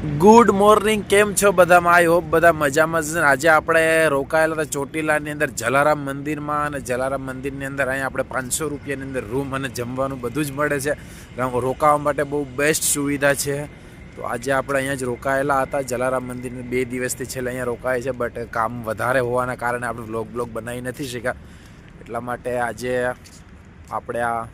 Good morning કેમ છો? બધામાં આઈ હોપ બધા મજામાં છે. આજે આપણે રોકાયેલા હતા ચોટીલાની અંદર, જલારામ મંદિરમાં અને જલારામ મંદિરની અંદર અહીંયા આપણે પાંચસો રૂપિયાની અંદર રૂમ અને જમવાનું બધું જ મળે છે. રોકાવા માટે બહુ બેસ્ટ સુવિધા છે. તો આજે આપણે અહીંયા જ રોકાયેલા હતા. જલારામ મંદિરને બે દિવસથી છેલ્લે અહીંયા રોકાય છે બટ કામ વધારે હોવાના કારણે આપણે વ્લોગ બ્લોગ બનાવી નથી શક્યા. એટલા માટે આજે આપણે આ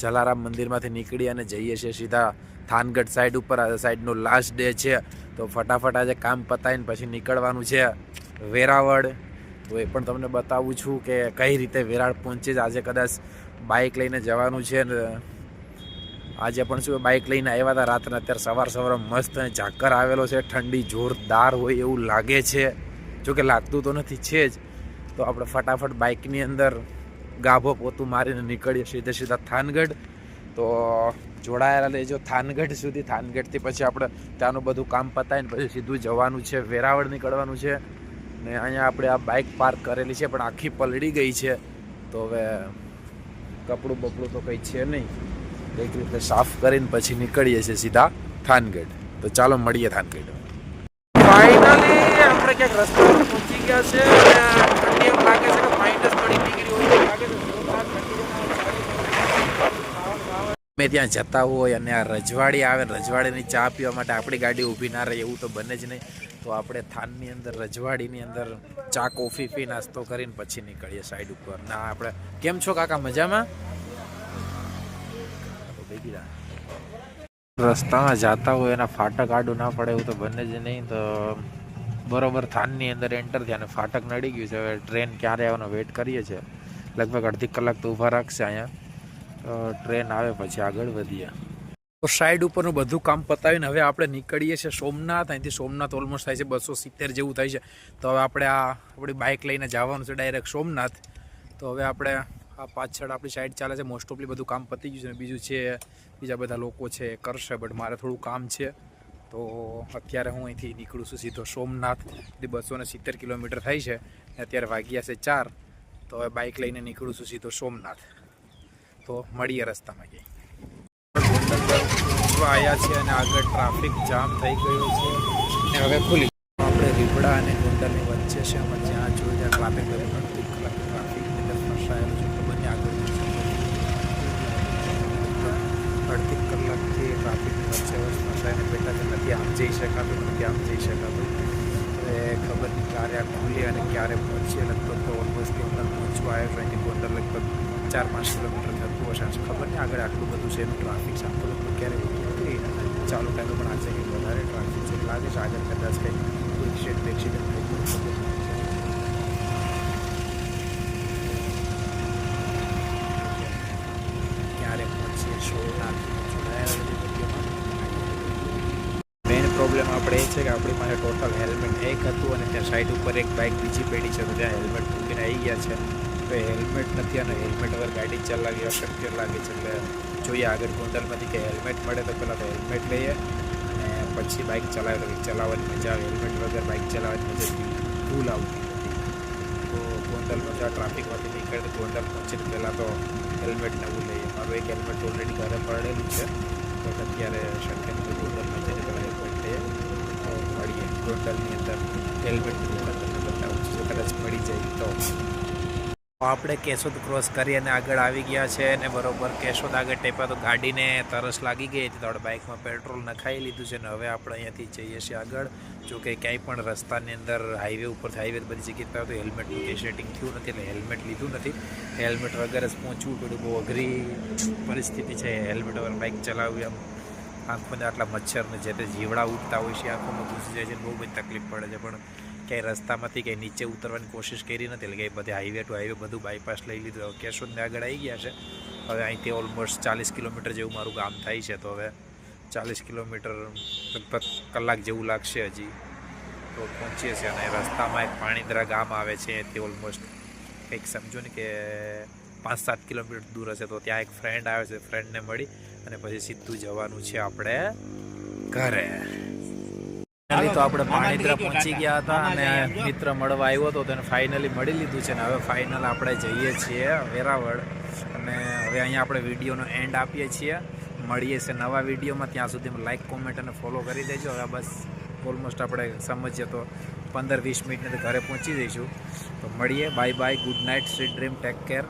જલારામ મંદિરમાંથી નીકળી અને જઈએ છીએ સીધા થાનગઢ સાઈડ ઉપર સાઈડનો લાસ્ટ ડે છે. તો ફટાફટ આજે કામ પતાવીને પછી નીકળવાનું છે વેરાવળ. તો એ પણ તમને બતાવું છું કે કઈ રીતે વેરાળ પહોંચે આજે કદાચ બાઇક લઈને જવાનું છે ને, આજે પણ શું બાઇક લઈને આવ્યા હતા રાત્રે. અત્યારે સવાર સવારે મસ્ત ઝાકર આવેલો છે. ઠંડી જોરદાર હોય એવું લાગે છે. જો કે લાગતું તો નથી, છે જ. તો આપણે ફટાફટ બાઇકની અંદર ગાભો પોતું મારીને નીકળીએ સીધે સીધા થાનગઢ. તો જોડાયેલા લેજો થાનગઢ સુધી, થાનગઢથી પછી આપણે ત્યાંનું બધું કામ પતાવીને પછી સીધું જવાનું છે, વેરાવળ નીકળવાનું છે. ને અહીંયા આપણે આ બાઇક પાર્ક કરેલી છે, પણ આખી પલળી ગઈ છે. તો હવે કપડું બપડું તો કંઈ છે નહીં. એક રીતે સાફ કરીને પછી નીકળીએ છીએ સીધા થાનગઢ. તો ચાલો મળીએ થાનગઢ. ફાઇનલી આપણે ક્યાંક રસ્તા પહોંચી ગયા છે અને ઠંડી એમ લાગે છે કે માઇનસ પડી નીકળી હોય એવું લાગે છે જોરદાર ઠંડી મેં ત્યાં જતા હોય અને આ રજવાડી આવે રજવાડીની ચા પીવા માટે આપણી ગાડી ઊભી ના રહે એવું તો બને જ નહીં. તો આપણે થાનની અંદર, રજવાડીની અંદર ચા, કોફી પી, નાસ્તો કરીને પછી નીકળીએ સાઈડ ઉપર. ના, આપણે કેમ છો કાકા? મજામાં. રસ્તામાં જતા હોય એના ફાટક આડું ના પડે એવું તો બને જ નહીં. તો બરોબર થાનની અંદર એન્ટર થયા અને ફાટક નડી ગયું છે. હવે ટ્રેન ક્યારે આવવાનો વેઇટ કરીએ છીએ. લગભગ અડધી કલાક તો ઊભા રાખશે અહીંયા. ટ્રેન આવે પછી આગળ વધીએ. તો સાઈડ ઉપરનું બધું કામ પતાવીને હવે આપણે નીકળીએ છીએ સોમનાથ. અહીંથી સોમનાથ ઓલમોસ્ટ થાય છે બસો સિત્તેર જેવું થાય છે. તો હવે આપણે આ આપણી બાઇક લઈને જવાનું છે ડાયરેક્ટ સોમનાથ. તો હવે આપણે આ પાછળ આપણી સાઈડ ચાલે છે. મોસ્ટ ઓફલી બધું કામ પતી ગયું છે બીજું છે, બીજા બધા લોકો છે કરશે બટ મારે થોડું કામ છે. તો અત્યારે હું અહીંથી નીકળું છું સીધો સોમનાથ. બસો ને સિત્તેર કિલોમીટર થાય છે. ને અત્યારે વાગ્યા છે ચાર. તો હવે બાઇક લઈને નીકળું છું સીધો સોમનાથ. તો મળીએ રસ્તામાં જઈ. આવ્યા છે અને આગળ ટ્રાફિક જામ થઈ ગયો છે. ને હવે ખુલી આપણે રીપડા અને ગોંડલની વચ્ચે છે. અમે જ્યાં જોયું ત્યાં ટ્રાફિક અડધી કલાક ટ્રાફિક ફસાયેલું છે. તો નહીં આગળ અડધી કલાકથી ટ્રાફિક વચ્ચે ફસાઈને બેઠા છે. નથી આમ જઈ શકાતું, નથી આમ જઈ શકાતું. હવે ખબર નહીં ક્યારે આ ખુલી અને ક્યારે પહોંચીએ. લગભગ તો ઓલમોસ્ટ ગોંડલ પહોંચવા આવ્યો છે. અહીંથી ગોંડલ લગભગ ચાર પાંચ કિલોમીટર થતું હશે. ખબર નહીં આગળ આટલું બધું છે એનું ટ્રાફિક છે આટલું બધું ક્યારે ચાલુ ટાઈમે પણ આજે કંઈક વધારે ટ્રાફિક છે. લાગે છે આગળ કદાચ કંઈક એક્સિડન્ટ એક્સિડન્ટ થઈ ગયું મેઇન પ્રોબ્લેમ આપણે એ છે કે આપણી પાસે ટોટલ હેલ્મેટ એક હતું અને ત્યાં સાઈડ ઉપર એક બાઇક બીજી પેઢી છે તો ત્યાં હેલ્મેટ મૂકીને આવી ગયા છે. તો એ હેલ્મેટ નથી અને હેલ્મેટ વગર ગાડી ચલાવી અશક્ય લાગે છે એટલે જોઈએ આગળ ગોંડલમાંથી કે હેલ્મેટ મળે તો પહેલાં તો હેલ્મેટ લઈએ અને પછી બાઇક ચલાવે તો કંઈક ચલાવવાની મજા આવે હેલ્મેટ વગર બાઇક ચલાવવાની મજા ફૂલ આવતી નથી તો ગોંડલમાં ત્યાં ટ્રાફિકમાંથી નીકળે તો ગોંડલ પહોંચીને પહેલાં તો હેલ્મેટ નવું લઈએ મારું એક હેલ્મેટ ઓલરેડી ઘરે પડેલું છે બટ અત્યારે શક્ય નથી ગોંડલમાં જઈને પહેલાં હેલ્મેટ લઈએ તો મળીએ ગોંડલની અંદર હેલ્મેટ દુકાન તમને બતાવું છું જો કદાચ મળી જાય તો આપણે કેશોદ ક્રોસ કરી અને આગળ આવી ગયા છે અને બરોબર કેશોદ આગળ ટેપા તો ગાડીને તરસ લાગી ગઈ હતી. તો આપણે બાઇકમાં પેટ્રોલ નખાઈ લીધું છે અને હવે આપણે અહીંયાથી જઈએ છીએ આગળ. જો કે ક્યાંય પણ રસ્તાની અંદર હાઈવે ઉપરથી હાઈવે બધી જગ્યાએ પહેલાં તો હેલ્મેટનું કે સેટિંગ થયું નથી એટલે હેલ્મેટ લીધું નથી. હેલ્મેટ વગર જ પહોંચવું પડ્યું. બહુ અઘરી પરિસ્થિતિ છે. હેલ્મેટ વગર બાઇક ચલાવવી આમ આંખોને આટલા મચ્છરને જે તે જીવડા ઉઠતા હોય છે, આંખોમાં ઘૂસી જાય છે બહુ બધી તકલીફ પડે છે. પણ ક્યાંય રસ્તામાંથી ક્યાંય નીચે ઉતરવાની કોશિશ કરી નથી, એટલે કે બધે હાઈવે ટુ હાઈવે બધું બાયપાસ લઈ લીધું. હવે કેશોદને આગળ આવી ગયા છે. હવે અહીંથી ઓલમોસ્ટ ચાલીસ કિલોમીટર જેવું મારું ગામ થાય છે, તો હવે ચાલીસ કિલોમીટર લગભગ કલાક જેવું લાગશે હજી. તો પહોંચીએ છીએ અને રસ્તામાં એક પાણીદરા ગામ આવે છે તે ઓલમોસ્ટ કંઈક સમજો ને કે પાંચ સાત કિલોમીટર દૂર હશે, તો ત્યાં એક ફ્રેન્ડ આવે છે ફ્રેન્ડને મળી અને પછી સીધું જવાનું છે આપણે ઘરે. ફાઇનલી તો આપણે પાણીદ્રા પહોંચી ગયા હતા અને મિત્ર મળવા આવ્યો હતો તેને ફાઇનલી મળી લીધું છે ને હવે ફાઇનલ આપણે જઈએ છીએ વેરાવળ. અને હવે અહીંયા આપણે વિડીયોનો એન્ડ આપીએ છીએ. મળીએ છીએ નવા વિડીયોમાં. ત્યાં સુધી લાઇક કોમેન્ટ અને ફોલો કરી દેજો. હવે બસ ઓલમોસ્ટ આપણે સમજીએ તો પંદર વીસ મિનિટની ઘરે પહોંચી જઈશું. તો મળીએ. Bye bye good night sweet dream take care